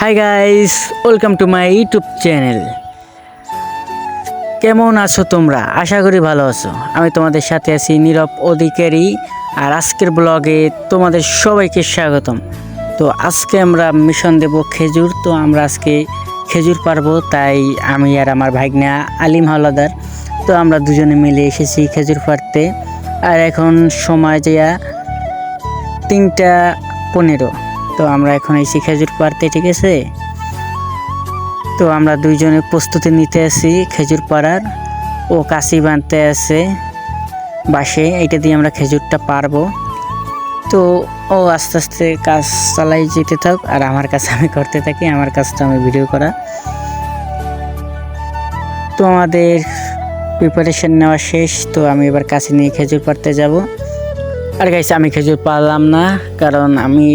Hi guys welcome to my YouTube channel কেমন আছো তোমরা? আশা করি ভালো আছো। আমি তোমাদের সাথে আছি নীরব অধিকারী আর আজকের ব্লগে তোমাদের সবাইকে স্বাগতম। তো আজকে আমরা মিশন দেব খেজুর। তো আমরা আজকে খেজুর পারব, তাই আমি আর আমার ভাগ্না আলিম হাওলাদার। তো আমরা দুজনে মিলে এসেছি খেজুর পারতে আর এখন সময় যা তিনটা পনেরো। তো আমরা এখন এসেছি খেজুর পাড়তে, ঠিক আছে? তো আমরা দুইজনে প্রস্তুতি নিতে আছি খেজুর পাড়ার। ও কাশি বাঁধতে আছে বাসে এটা দিয়ে আমরা খেজুরটা পারব তো ও আস্তে আস্তে কাজ চালাই যেতে থাক, আর আমার কাছে আমি করতে থাকি, আমার কাজটা আমি ভিডিও করা। তো আমাদের প্রিপারেশন নেওয়া শেষ, তো আমি এবার কাছে নিয়ে খেজুর পাড়তে যাব। আর গাইছে আমি খেজুর পারলাম না, কারণ আমি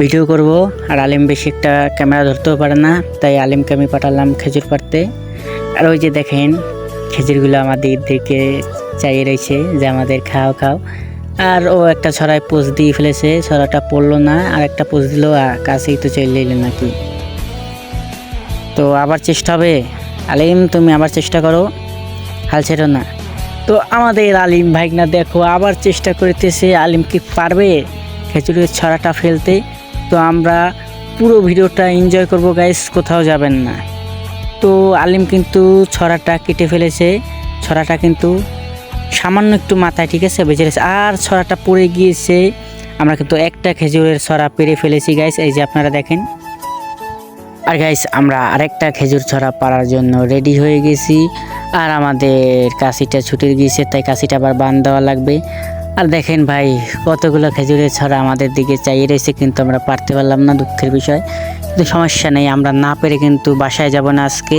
ভিডিও করব। আর আলিম বেশি একটা ক্যামেরা ধরতেও পারে না, তাই আলিমকে আমি পাঠালাম খেজুর পাড়তে। আর ওই যে দেখেন, খেজুরগুলো আমাদের দিকে চাইয়ে রয়েছে যে আমাদের খাও খাও। আর ও একটা ছড়ায় পোজ দিয়ে ফেলেছে, ছড়াটা পড়ল না, আর একটা পোজ দিল কাছেই তো চলে এলো নাকি। তো আবার চেষ্টা হবে। আলিম, তুমি আবার চেষ্টা করো। হাল ছেড়ো না। তো আমাদের আলিম ভাইগনা দেখো, আবার চেষ্টা করতেছে, আলিম কি পারবে খেচুড়ির ছড়াটা ফেলতে? তো আমরা পুরো ভিডিওটা এনজয় করব গাইস কোথাও যাবেন না। তো আলিম কিন্তু ছড়াটা কেটে ফেলেছে। ছড়াটা কিন্তু সামান্য একটু মাথায়, ঠিক আছে, বেঁচে গেছে। আর ছড়াটা পড়ে গিয়েছে। আমরা কিন্তু একটা খেজুরের ছড়া পেরে ফেলেছি গাইস এই যে আপনারা দেখেন। আর গাইস আমরা আরেকটা খেজুর ছড়া পাড়ার জন্য রেডি হয়ে গেছি। আর আমাদের কাশিটা ছুটে গিয়েছে, তাই কাশিটা আবার বান দেওয়া লাগবে। আর দেখেন ভাই, কতগুলো খেজুরের ছড়া আমাদের দিকে চাইয়ে রয়েছে, কিন্তু আমরা পারতে পারলাম না দুঃখের বিষয়। কিন্তু সমস্যা নেই, আমরা না পেরে কিন্তু বাসায় যাব না আজকে।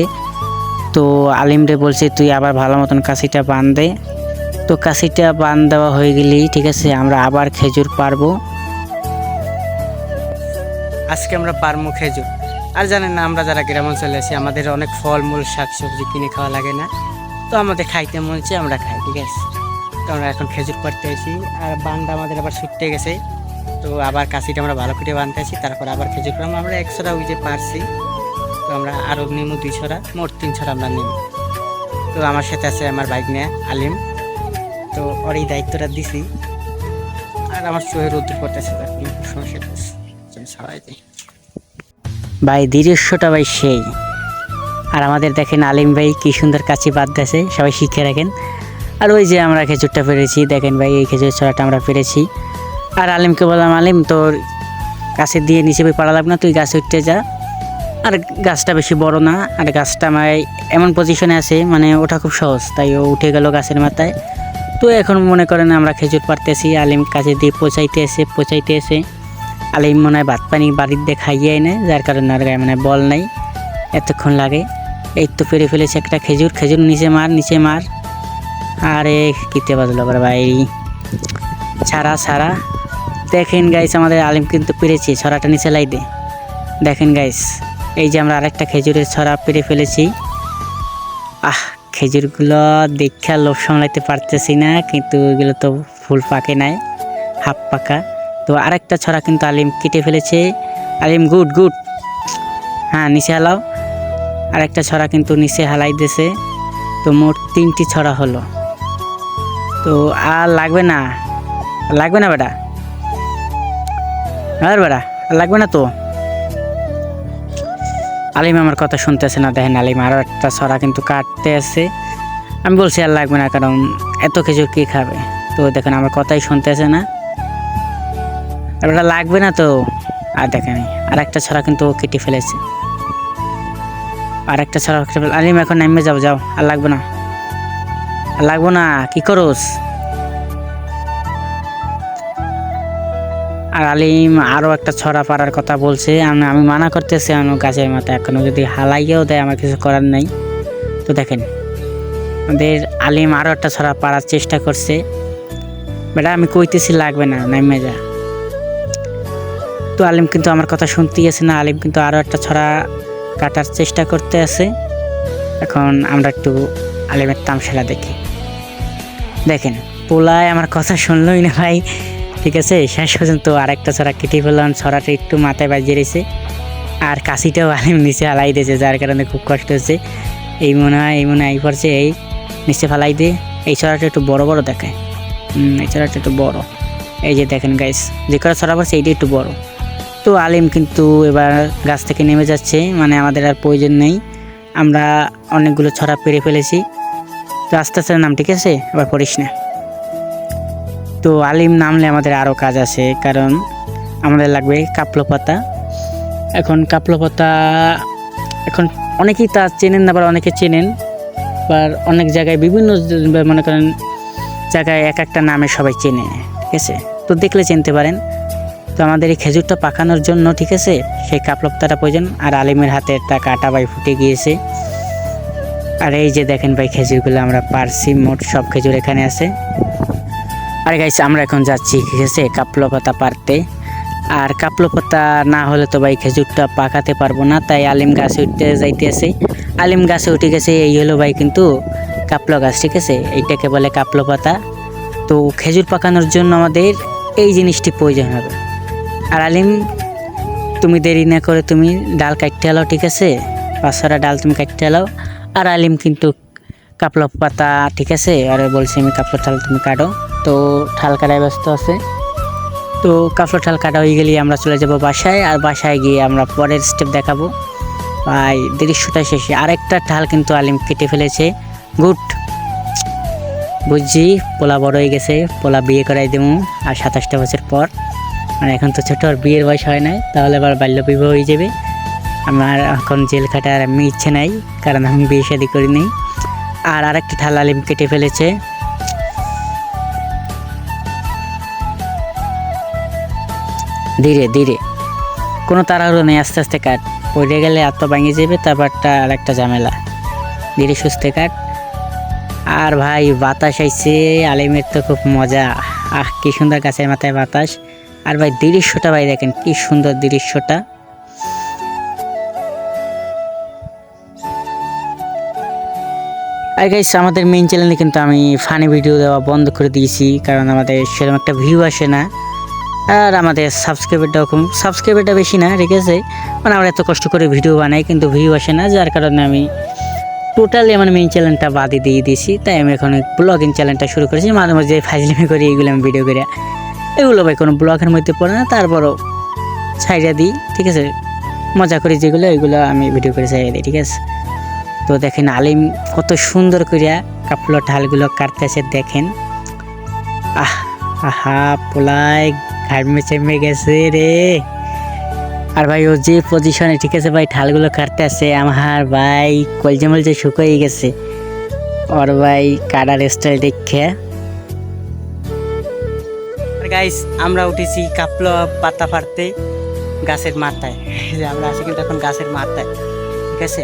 তো আলিমরে বলছে, তুই আবার ভালো মতন কাশিটা বান দে। তো কাশিটা বান দেওয়া হয়ে গেলেই, ঠিক আছে, আমরা আবার খেজুর পারব। আজকে আমরা পারব খেজুর। আর জানেন না, আমরা যারা গ্রাম অঞ্চলে আছি, আমাদের অনেক ফলমূল, শাকসবজি কিনে খাওয়া লাগে না। তো আমাদের খাইতে মন আমরা খাই, ঠিক আছে। তো আমরা এখন খেজুর পাড়তে আছি আর বানটা আমাদের আবার ছুটতে গেছে। তো আবার কাশিটা আমরা ভালো করে বানতে আছি তারপর আবার খেজুর পাড়াম আমরা একশোটা ওই যে পারছি। তো আমরা আরও দুই ছড়া, মোট তিন ছড়া আমরা নেমু। তো আমার সাথে আছে আমার বাইক নিয়ে আলিম। তো ওর এই দায়িত্বটা দিছি। আর আমার চোখের রোদ্দুর কোনো সমস্যা সবাই। ভাই, দৃশ্যটা ভাই সেই। আর আমাদের দেখেন আলিম ভাই কি সুন্দর কাছে বাদ দিয়েছে সবাই শিখে রাখেন। আর ওই যে আমরা খেজুরটা পেরেছি, দেখেন ভাই, এই খেজুর ছড়াটা আমরা পেরেছি। আর আলিমকে বললাম, আলিম, তোর গাছে দিয়ে নিচে বই পাড়া লাগবে না, তুই গাছে উঠতে যা। আর গাছটা বেশি বড় না, আর গাছটা আমার এমন পজিশনে আছে মানে ওঠা খুব সহজ, তাই ও উঠে গেল গাছের মাথায়। তো এখন মনে করেন আমরা খেজুর পারতেছি আলিম কাছে দিয়ে পচাইতে এসে পচাইতে এসে আলিম মনে হয় ভাত পানি বাড়ির দিয়ে খাইয়ে নেয় যার কারণে আর গায়ে মানে বল নাই, এতক্ষণ লাগে। এই তো পেরে ফেলেছে একটা খেজুর খেজুর নিচে মার নিচে মার। আরে, কিতে বাজলো আবার ভাই? ছাড়া ছাড়া। দেখেন গাইস আমাদের আলিম কিন্তু পেরেছি, ছড়াটা নিচে লাই দে। দেখেন গাইস এই যে আমরা আরেকটা খেজুরের ছড়া পেরে ফেলেছি। আহ, খেজুরগুলো দেখা লোভ সামলাইতে পারতেছি না, কিন্তু ওইগুলো তো ফুল পাকে নাই, হাফ পাকা। তো আরেকটা ছড়া কিন্তু আলিম কেটে ফেলেছে। Alim, good good. হ্যাঁ নিচে হালাও। আরেকটা ছড়া কিন্তু নিচে হালাই দিয়েছে। তো মোট তিনটি ছড়া হলো। তো আর লাগবে না। লাগবে না বেটা। আর বেটা লাগবে না তো। আলিম আমার কথা শুনতেছে না, দেখেন আলিম আরও একটা ছড়া কিন্তু কাটতে আছে। আমি বলছি আর লাগবে না, কারণ এত কিছু কী খাবে? তো দেখেন আমার কথাই শুনতেছে না। আর ওটা লাগবে না তো। আর দেখেন, আর একটা ছড়া কিন্তু কেটে ফেলেছে। আর একটা ছড়া আলিম, এখন নেমে যাও যাও। আর লাগবে না। লাগবো না, কি করোস? আর আলিম আরও একটা ছড়া পাড়ার কথা বলছে, আমি মানা করতেছি আমি গাছের মাথায় এখনও যদি হালাইয়েও দেয়, আমার কিছু করার নাই। তো দেখেন, আমাদের আলিম আরও একটা ছড়া পাড়ার চেষ্টা করছে। বেটা, আমি কইতেছি লাগবে না, নাইমে যা। তো আলিম কিন্তু আমার কথা শুনতেই আছে না, আলিম কিন্তু আরও একটা ছড়া কাটার চেষ্টা করতে আছে। এখন আমরা একটু আলিমের তামশালা দেখি। দেখেন, পোলায় আমার কথা শুনলই না ভাই। ঠিক আছে, শেষ পর্যন্ত আরেকটা ছড়া কেটে ফেললাম, ছড়াটা একটু মাথায় বাজিয়ে রয়েছে আর কাশিটাও আলিম নিচে হালাই দিয়েছে, যার কারণে খুব কষ্ট হচ্ছে। এই মনে হয়, এই মনে হয়, এই পড়ছে এই নিচে ফালাই দিয়ে এই ছড়াটা একটু বড় বড় দেখায় এই ছড়াটা একটু বড়। এই যে দেখেন গাইস যে কটা ছড়া পড়ছে, এইটা একটু বড়। তো আলিম কিন্তু এবার গাছ থেকে নেমে যাচ্ছে মানে আমাদের আর প্রয়োজন নেই। আমরা অনেকগুলো ছড়া পেরে ফেলেছি। আস্তে আস্তে নাম, ঠিক আছে? এবার পড়িস না। তো আলিম নামলে আমাদের আরও কাজ আছে, কারণ আমাদের লাগবে কাপলো পাতা এখন কাপলো পাতা এখন অনেকেই তা চেনেন আবার অনেকে চেনেন, আবার অনেক জায়গায় বিভিন্ন মনে করেন জায়গায় এক একটা নামে সবাই চেনে, ঠিক আছে? তো দেখলে চিনতে পারেন। তো আমাদের এই খেজুরটা পাকানোর জন্য, ঠিক আছে, সেই কাপলপতাটা প্রয়োজন, আর আলিমের হাতে একটা কাটা বাই ফুটে গিয়েছে। আর এই যে দেখেন ভাই খেজুরগুলো আমরা পারছি, মোট সব খেজুর এখানে আছে। আর গাইছে আমরা এখন যাচ্ছি, ঠিক আছে, কাপলো পাতা পারতে আর কাপলো পাতা না হলে তো ভাই খেজুরটা পাকাতে পারব না, তাই আলিম গাছে উঠতে যাইতেছে। আলিম গাছে উঠে গেছে, এই হলো ভাই কিন্তু কাপলো গাছ, ঠিক আছে? এইটাকে বলে কাপলো পাতা। তো খেজুর পাকানোর জন্য আমাদের এই জিনিসটি প্রয়োজন হবে। আর আলিম, তুমি দেরি না করে তুমি ডাল কাটতে এলাও, ঠিক আছে? পাঁচ ছটা ডাল তুমি কাটতে এলাও। আর আলিম কিন্তু কাপলো পাতা, ঠিক আছে? আর বলছি আমি কাপলো ঠাল তুমি কাটো। তো ঠাল কাটায় ব্যস্ত আছে। তো কাপলো ঠাল কাটা হয়ে গেলে আমরা চলে যাব বাসায়, আর বাসায় গিয়ে আমরা পরের স্টেপ দেখাবো। ভাই, দৃশ্যটা শেষে। আরেকটা ঠাল কিন্তু আলিম কেটে ফেলেছে। গুড। বুঝছি, পোলা বড় হয়ে গেছে। পোলা বিয়ে করাই দেবো। আর সাতাশটা বছর পর। মানে এখন তো ছোট, আর বিয়ের বয়স হয় নাই। তাহলে আবার বাল্য বিবাহ হয়ে যাবে। আমার এখন জেল খাটার আমি ইচ্ছে নাই, কারণ আমি বিয়ে শাদি করিনি। আর আরেকটা ঠাল আলিম কেটে ফেলেছে। ধীরে ধীরে। কোনো তাড়াহুড়ো নেই, আস্তে আস্তে কাট। পড়ে গেলে এত ভাঙে যাবে, তারপরটা আর একটা ঝামেলা। ধীরে, সুস্থে কাট। আর ভাই, বাতাস আইছে, আলিমের তো খুব মজা। আহ, কি সুন্দর গাছের মাথায় বাতাস। আর ভাই, দৃশ্যটা ভাই দেখেন, কি সুন্দর দৃশ্যটা। আর গাইস আমাদের মেইন চ্যানেলে কিন্তু আমি ফানি ভিডিও দেওয়া বন্ধ করে দিয়েছি, কারণ আমাদের সেরকম একটা ভিউ আসে না। আর আমাদের সাবস্ক্রাইবারটাও কম সাবস্ক্রাইবারটা বেশি না, ঠিক আছে? মানে আমরা এত কষ্ট করে ভিডিও বানাই, কিন্তু ভিউ আসে না, যার কারণে আমি টোটালি আমার মেইন চ্যানেলটা বাদই দিয়ে দিয়েছি। তাই আমি এখন ব্লগিং চ্যানেলটা শুরু করেছি, মাঝে মাঝে ফাইজলিমি করি, এগুলো আমি ভিডিও করে। এগুলো ভাই কোনো ব্লগের মধ্যে পড়ে না, তারপরও ছাইড়া দিই, ঠিক আছে? মজা করি যেগুলো, এগুলো আমি ভিডিও করে ছাইড়া দিই, ঠিক আছে? তো দেখেন আলিম কত সুন্দর করিয়া কাপড় ঢালগুলো কাটতেছে, দেখেন। আহ, আহা পোলাই ঘাড়মে চেমে গেছে রে। আর ভাই, ও যে পজিশনে ঠিক আছে ভাই ঠালগুলো কাটতে আছে আমার ভাই কলজে মলজে শুকিয়ে গেছে। ওর ভাই কাটার স্টাইল দেখে। গাইস আমরা উঠেছি কাপলো পাতা পারতে গাছের মাথায়। যে আমরা আছি কিন্তু এখন গাছের মাথায়, ঠিক আছে?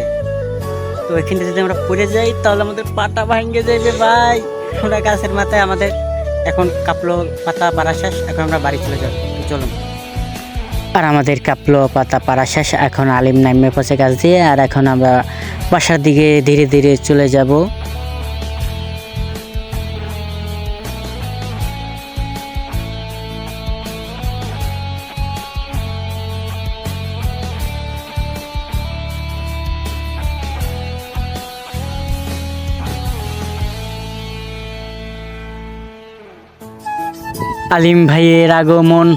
তো ওইখানে যদি আমরা পড়ে যাই, তাহলে আমাদের পাটা ভাঙ্গে যাবে ভাই। আমরা গাছের মাথায় আমাদের এখন কাপলো পাতা পাড়া শেষ এখন আমরা বাড়ি চলে যাব। চলুন। আর আমাদের কাপলো পাতা পাড়া শেষ এখন আলিম নামে পচে গাছ দিয়ে, আর এখন আমরা বাসার দিকে ধীরে ধীরে চলে যাব। আলিম ভাইয়ের আগমন।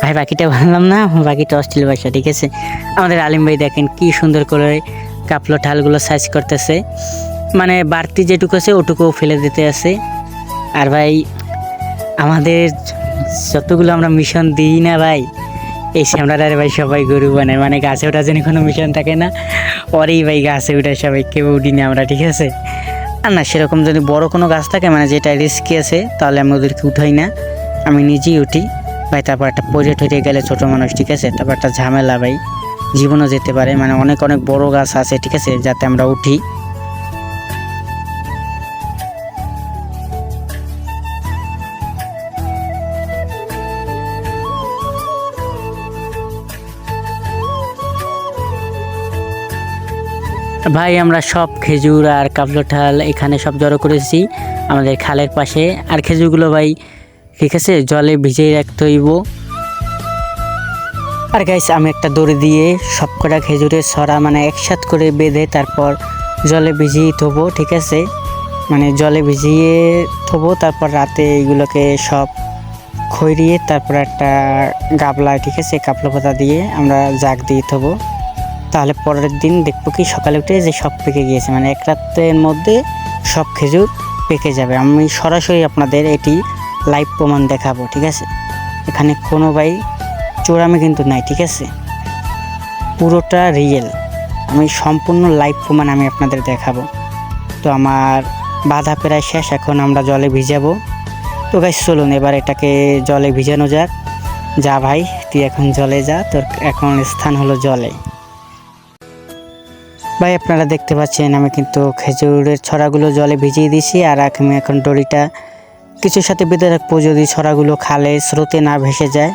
ভাই, বাকিটা বললাম না, বাকিটা অস্ট্রেলিয়া ভাষা, ঠিক আছে? আমাদের আলিম ভাই দেখেন কি সুন্দর করে কাপলো ঠালগুলো সাইজ করতেছে। মানে বাড়তি যেটুকু আছে, ওটুকুও ফেলে দিতে আছে। আর ভাই, আমাদের যতগুলো আমরা মিশন দিই না ভাই, এই শ্যামলাটারে ভাই সবাই গরু বানায় মানে গাছে ওঠার জন্য কোনো মিশন থাকে না। পরেই ভাই গাছে উঠে সবাই কেউ উঠি না আমরা, ঠিক আছে? আর না, সেরকম যদি বড় কোনো গাছ থাকে মানে যেটা রিস্কি আছে, তাহলে আমি ওদেরকে উঠাই না। আমি নিজেই উঠি। ভাই, তারপর একটা পরে টরে গেলে ছোটো মানুষ, ঠিক আছে? তারপর একটা ঝামেলা, ভাই। জীবনও যেতে পারে। মানে অনেক অনেক বড় গাছ আছে, ঠিক আছে? যাতে আমরা উঠি। ভাই, আমরা সব খেজুর আর কাবলঠাল এখানে সব জড়ো করেছি আমাদের খালের পাশে। আর খেজুরগুলো ভাই, ঠিক আছে? জলে ভিজিয়ে রাখতে হইব। আর গাইস আমি একটা দড়ি দিয়ে সব কটা খেজুরের ছড়া মানে একসাথ করে বেঁধে তারপর জলে ভিজিয়ে থবো, ঠিক আছে? মানে জলে ভিজিয়ে থবো, তারপর রাতে এইগুলোকে সব খৈরিয়ে তারপর একটা গাবলা, ঠিক আছে? কাপলা পাতা দিয়ে আমরা জাগ দিয়ে থবো। তাহলে পরের দিন দেখব কি সকালে উঠে যে সব পেকে গিয়েছে। মানে এক রাত্রের মধ্যে সব খেজুর পেকে যাবে। আমি সরাসরি আপনাদের এটি লাইভ প্রমাণ দেখাবো, ঠিক আছে? এখানে কোনো ভাই চোরামি কিন্তু নাই, ঠিক আছে? পুরোটা রিয়েল আমি সম্পূর্ণ লাইভ প্রমাণ আমি আপনাদের দেখাবো। তো আমার বাধা প্রায় শেষ, এখন আমরা জলে ভিজাবো। তো গাইস চলুন এবার এটাকে জলে ভিজানো যাক। যা ভাই, তুই এখন জলে যা, তোর এখন স্থান হলো জলে। ভাই, আপনারা দেখতে পাচ্ছেন, আমি কিন্তু খেজুরের ছড়াগুলো জলে ভিজিয়ে দিয়েছি আর আমি এখন দড়িটা কিছুর সাথে বেঁধে রাখব যদি ছড়াগুলো খালে স্রোতে না ভেসে যায়।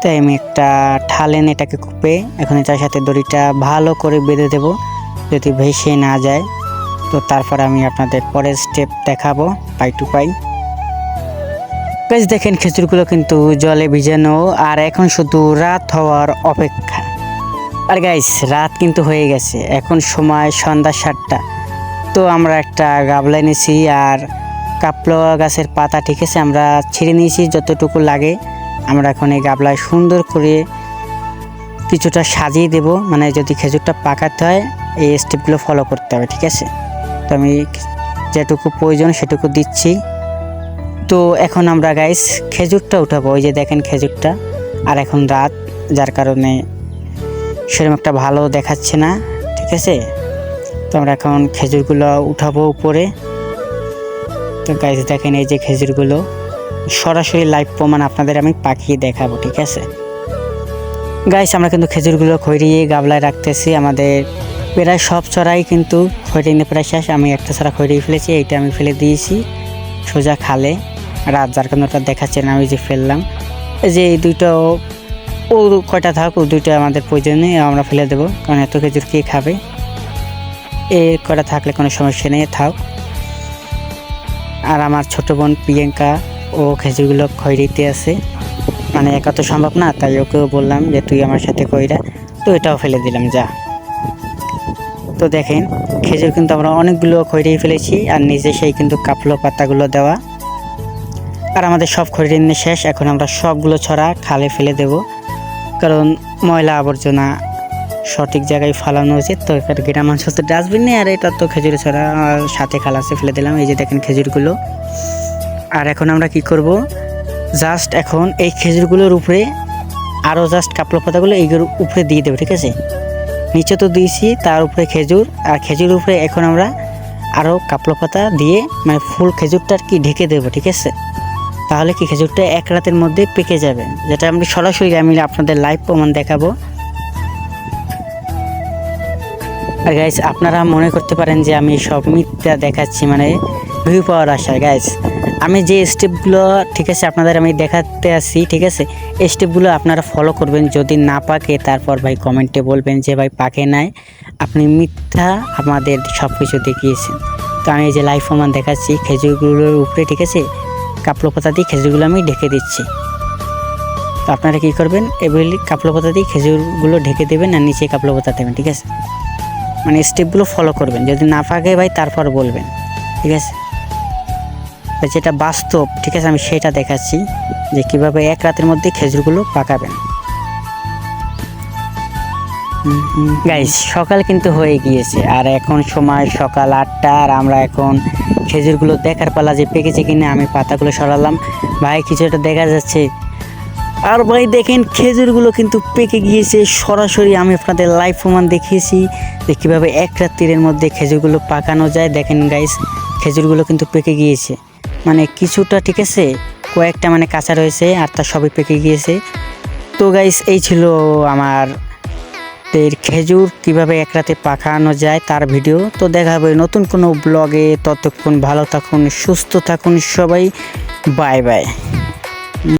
তাই আমি একটা ঠালেন এটাকে কুপে এখন এটার সাথে দড়িটা ভালো করে বেঁধে দেব যদি ভেসে না যায়। তো তারপর আমি আপনাদের পরের স্টেপ দেখাবো পাই টু পাই গাছ দেখেন খেজুরগুলো কিন্তু জলে ভিজানো আর এখন শুধু রাত হওয়ার অপেক্ষা। আর গাইস রাত কিন্তু হয়ে গেছে। এখন সময় সন্ধ্যা সাতটা। তো আমরা একটা গাবলা নিয়েছি আর কাপলা গাছের পাতা, ঠিক আছে? আমরা ছিঁড়ে নিয়েছি যতটুকু লাগে। আমরা এখন এই গাবলায় সুন্দর করে কিছুটা সাজিয়ে দেব। মানে যদি খেজুরটা পাকাতে হয়, এই স্টেপগুলো ফলো করতে হবে, ঠিক আছে? তো আমি যেটুকু প্রয়োজন সেটুকু দিচ্ছি। তো এখন আমরা গাইস খেজুরটা উঠাবো। ওই যে দেখেন খেজুরটা। আর এখন রাত, যার কারণে সেরকম একটা ভালো দেখাচ্ছে না, ঠিক আছে? তো আমরা এখন খেজুরগুলো উঠাবো উপরে। তো গাইস দেখেন এই যে খেজুরগুলো, সরাসরি লাইভ প্রমাণ আপনাদের আমি পাখিয়ে দেখাবো, ঠিক আছে? গাইস আমরা কিন্তু খেজুরগুলো খৈরিয়ে গাবলায় রাখতেছি, আমাদের প্রায় সব ছড়াই কিন্তু খৈরিয়ে প্রায় শেষ। আমি একটা ছড়া খৈরিয়ে ফেলেছি, এইটা আমি ফেলে দিয়েছি, সোজা খালে। রাত যার কারণে ওটা দেখাচ্ছে না, আমি যে ফেললাম। এই যে এই দুইটা ও কয়টা থাক, ও দুইটা আমাদের প্রয়োজনে আমরা ফেলে দেবো। কারণ এত খেজুর কে খাবে? এ কটা থাকলে কোনো সমস্যা নেই, থাক। আর আমার ছোট বোন প্রিয়াঙ্কা, ও খেজুরগুলো খৈরিতে আছে। মানে একা তো সম্ভব না, তাই ওকেও বললাম যে তুই আমার সাথে কইরা তো এটাও ফেলে দিলাম, যা। তো দেখেন, খেজুর কিন্তু আমরা অনেকগুলো খৈরিয়ে ফেলেছি, আর নিজে সেই কিন্তু কাপলো পাতাগুলো দেওয়া। আর আমাদের সব নিয়ে শেষ এখন আমরা সবগুলো ছড়া খালে ফেলে দেব। কারণ ময়লা আবর্জনা সঠিক জায়গায় ফালানো উচিত। তো এখানে গ্রাম অঞ্চল ডাস্টবিন নেই, আর এটা তো খেজুর ছড়া সাথে খালাসে ফেলে দিলাম, এই যে দেখেন খেজুরগুলো। আর এখন আমরা কি করব? জাস্ট এখন এই খেজুরগুলোর উপরে আরও জাস্ট কাপড় পাতাগুলো এইগুলোর উপরে দিয়ে দেবো, ঠিক আছে? নিচে তো দিয়েছি, তার উপরে খেজুর, আর খেজুর উপরে এখন আমরা আরও কাপড় পাতা দিয়ে মানে ফুল খেজুরটা আর কি ঢেকে দেবো, ঠিক আছে? তাহলে কি খেজুরটা এক রাতের মধ্যে পেকে যাবে? যেটা আমি সরাসরি আমি আপনাদের লাইভ প্রমাণ দেখাবো। আর গাইস আপনারা মনে করতে পারেন যে আমি সব মিথ্যা দেখাচ্ছি মানে ভিউ পাওয়ার আশায় গাইস আমি যে স্টেপগুলো ঠিক আছে, আপনাদের আমি দেখাতে আসি, ঠিক আছে? এই স্টেপগুলো আপনারা ফলো করবেন, যদি না পাকে, তারপর ভাই কমেন্টে বলবেন যে, ভাই, পাকে নাই। আপনি মিথ্যা আমাদের সব কিছু দেখিয়েছেন। তো আমি এই যে লাইভ প্রমাণ দেখাচ্ছি খেজুরগুলোর উপরে, ঠিক আছে? কাপড় পাতা দিয়ে খেজুরগুলো আমি ঢেকে দিচ্ছি। তো আপনারা কী করবেন? এগুলি কাপড় পাতা দিয়ে খেজুরগুলো ঢেকে দেবেন আর নিচে কাপড় পাতা দেবেন, ঠিক আছে? মানে স্টেপগুলো ফলো করবেন। যদি না পাকে ভাই, তারপর বলবেন, ঠিক আছে? যেটা বাস্তব, ঠিক আছে, আমি সেটা দেখাচ্ছি যে কীভাবে এক রাতের মধ্যে খেজুরগুলো পাকাবেন। গাইস সকাল কিন্তু হয়ে গিয়েছে, আর এখন সময় সকাল আটটা, আর আমরা এখন খেজুরগুলো দেখার পালা যে পেকেছে কিনা আমি পাতাগুলো সরালাম। ভাই কিছুটা দেখা যাচ্ছে। আর ভাই, দেখেন খেজুরগুলো কিন্তু পেকে গিয়েছে। সরাসরি আমি আপনাদের লাইভ প্রমাণ দেখিয়েছি যে কীভাবে এক রাত্রির মধ্যে খেজুরগুলো পাকানো যায়। দেখেন গাইস খেজুরগুলো কিন্তু পেকে গিয়েছে। মানে কিছুটা, ঠিক আছে? কয়েকটা মানে কাঁচা রয়েছে, আর তার সবই পেকে গিয়েছে। তো গাইস এই ছিল আমার এর খেজুর কীভাবে এক রাতে পাকানো যায় তার ভিডিও। তো দেখা হবে নতুন কোনো ব্লগে। ততক্ষণ ভালো থাকুন, সুস্থ থাকুন সবাই। Bye bye.